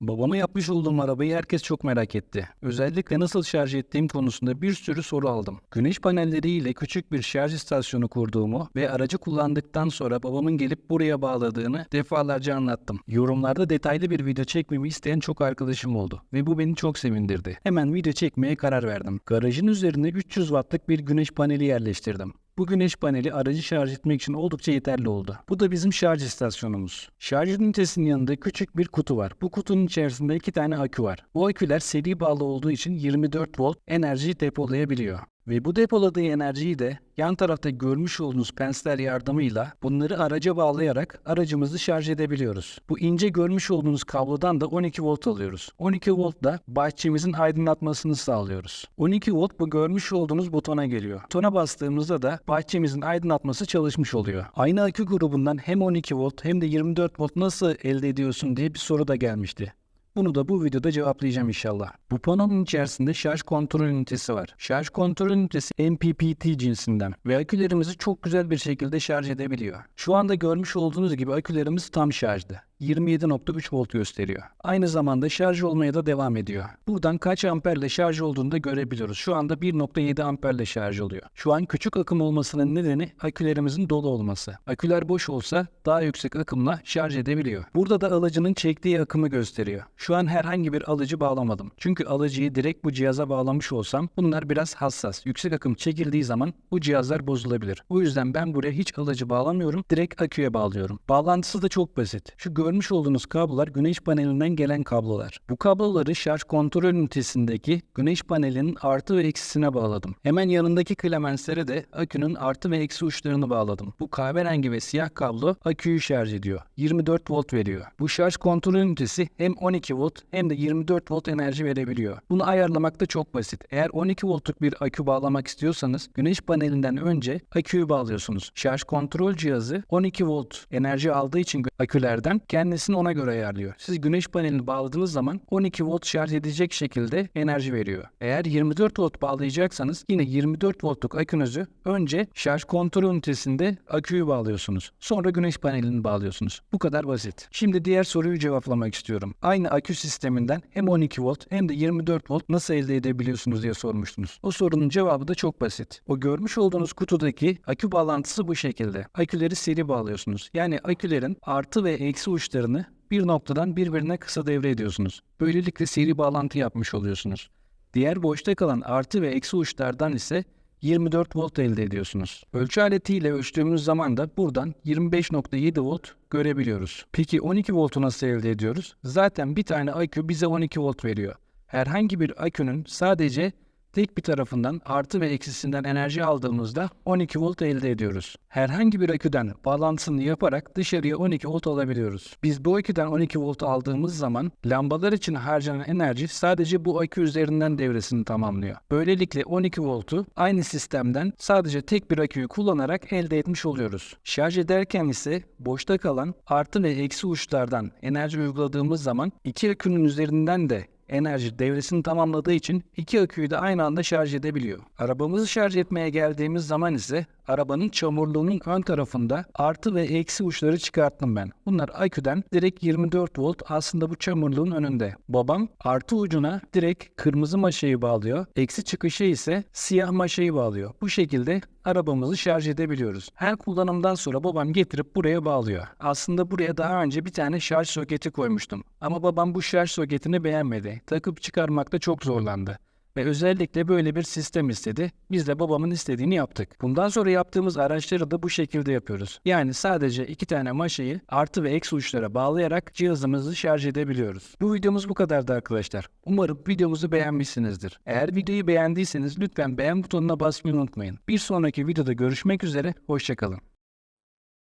Babama yapmış olduğum arabayı herkes çok merak etti. Özellikle nasıl şarj ettiğim konusunda bir sürü soru aldım. Güneş panelleriyle küçük bir şarj istasyonu kurduğumu ve aracı kullandıktan sonra babamın gelip buraya bağladığını defalarca anlattım. Yorumlarda detaylı bir video çekmemi isteyen çok arkadaşım oldu ve bu beni çok sevindirdi. Hemen video çekmeye karar verdim. Garajın üzerine 300 wattlık bir güneş paneli yerleştirdim. Bu güneş paneli aracı şarj etmek için oldukça yeterli oldu. Bu da bizim şarj istasyonumuz. Şarj ünitesinin yanında küçük bir kutu var. Bu kutunun içerisinde iki tane akü var. Bu aküler seri bağlı olduğu için 24 volt enerji depolayabiliyor. Ve bu depoladığı enerjiyi de yan tarafta görmüş olduğunuz pensler yardımıyla bunları araca bağlayarak aracımızı şarj edebiliyoruz. Bu ince görmüş olduğunuz kablodan da 12 volt alıyoruz. 12 voltla bahçemizin aydınlatmasını sağlıyoruz. 12 volt bu görmüş olduğunuz butona geliyor. Butona bastığımızda da bahçemizin aydınlatması çalışmış oluyor. Aynı akü grubundan hem 12 volt hem de 24 volt nasıl elde ediyorsun diye bir soru da gelmişti. Bunu da bu videoda cevaplayacağım inşallah. Bu panonun içerisinde şarj kontrol ünitesi var. Şarj kontrol ünitesi MPPT cinsinden ve akülerimizi çok güzel bir şekilde şarj edebiliyor. Şu anda görmüş olduğunuz gibi akülerimiz tam şarjdı. 27.3 volt gösteriyor. Aynı zamanda şarj olmaya da devam ediyor. Buradan kaç amperle şarj olduğunu da görebiliyoruz. Şu anda 1.7 amperle şarj oluyor. Şu an küçük akım olmasının nedeni akülerimizin dolu olması. Aküler boş olsa daha yüksek akımla şarj edebiliyor. Burada da alıcının çektiği akımı gösteriyor. Şu an herhangi bir alıcı bağlamadım. Çünkü alıcıyı direkt bu cihaza bağlamış olsam bunlar biraz hassas. Yüksek akım çekildiği zaman bu cihazlar bozulabilir. O yüzden ben buraya hiç alıcı bağlamıyorum. Direkt aküye bağlıyorum. Bağlantısı da çok basit. Şu görmüş olduğunuz kablolar güneş panelinden gelen kablolar. Bu kabloları şarj kontrol ünitesindeki güneş panelinin artı ve eksisine bağladım. Hemen yanındaki klemenslere de akünün artı ve eksi uçlarını bağladım. Bu kahverengi ve siyah kablo aküyü şarj ediyor. 24 volt veriyor. Bu şarj kontrol ünitesi hem 12 volt hem de 24 volt enerji verebiliyor. Bunu ayarlamak da çok basit. Eğer 12 voltluk bir akü bağlamak istiyorsanız güneş panelinden önce aküyü bağlıyorsunuz. Şarj kontrol cihazı 12 volt enerji aldığı için akülerden kendisini ona göre ayarlıyor. Siz güneş panelini bağladığınız zaman 12 volt şarj edecek şekilde enerji veriyor. Eğer 24 volt bağlayacaksanız yine 24 voltluk akünüzü önce şarj kontrol ünitesinde aküyü bağlıyorsunuz. Sonra güneş panelini bağlıyorsunuz. Bu kadar basit. Şimdi diğer soruyu cevaplamak istiyorum. Aynı akü sisteminden hem 12 volt hem de 24 volt nasıl elde edebiliyorsunuz diye sormuştunuz. O sorunun cevabı da çok basit. O görmüş olduğunuz kutudaki akü bağlantısı bu şekilde. Aküleri seri bağlıyorsunuz. Yani akülerin artı ve eksi uçlarını bir noktadan birbirine kısa devre ediyorsunuz. Böylelikle seri bağlantı yapmış oluyorsunuz. Diğer boşta kalan artı ve eksi uçlardan ise 24 volt elde ediyorsunuz. Ölçü aletiyle ölçtüğümüz zaman da buradan 25.7 volt görebiliyoruz. Peki 12 voltu nasıl elde ediyoruz? Zaten bir tane akü bize 12 volt veriyor. Herhangi bir akünün sadece tek bir tarafından artı ve eksisinden enerji aldığımızda 12 volt elde ediyoruz. Herhangi bir aküden bağlantısını yaparak dışarıya 12 volt alabiliyoruz. Biz bu aküden 12 volt aldığımız zaman lambalar için harcanan enerji sadece bu akü üzerinden devresini tamamlıyor. Böylelikle 12 voltu aynı sistemden sadece tek bir aküyü kullanarak elde etmiş oluyoruz. Şarj ederken ise boşta kalan artı ve eksi uçlardan enerji uyguladığımız zaman iki akünün üzerinden de enerji devresini tamamladığı için iki aküyü de aynı anda şarj edebiliyor. Arabamızı şarj etmeye geldiğimiz zaman ise arabanın çamurluğunun ön tarafında artı ve eksi uçları çıkarttım ben. Bunlar aküden direkt 24 volt aslında bu çamurluğun önünde. Babam artı ucuna direkt kırmızı maşayı bağlıyor. Eksi çıkışı ise siyah maşayı bağlıyor. Bu şekilde arabamızı şarj edebiliyoruz. Her kullanımdan sonra babam getirip buraya bağlıyor. Aslında buraya daha önce bir tane şarj soketi koymuştum. Ama babam bu şarj soketini beğenmedi. Takıp çıkarmakta çok zorlandı. Ve özellikle böyle bir sistem istedi. Biz de babamın istediğini yaptık. Bundan sonra yaptığımız araçları da bu şekilde yapıyoruz. Yani sadece iki tane maşayı artı ve eksi uçlara bağlayarak cihazımızı şarj edebiliyoruz. Bu videomuz bu kadardı arkadaşlar. Umarım videomuzu beğenmişsinizdir. Eğer videoyu beğendiyseniz lütfen beğen butonuna basmayı unutmayın. Bir sonraki videoda görüşmek üzere, hoşçakalın.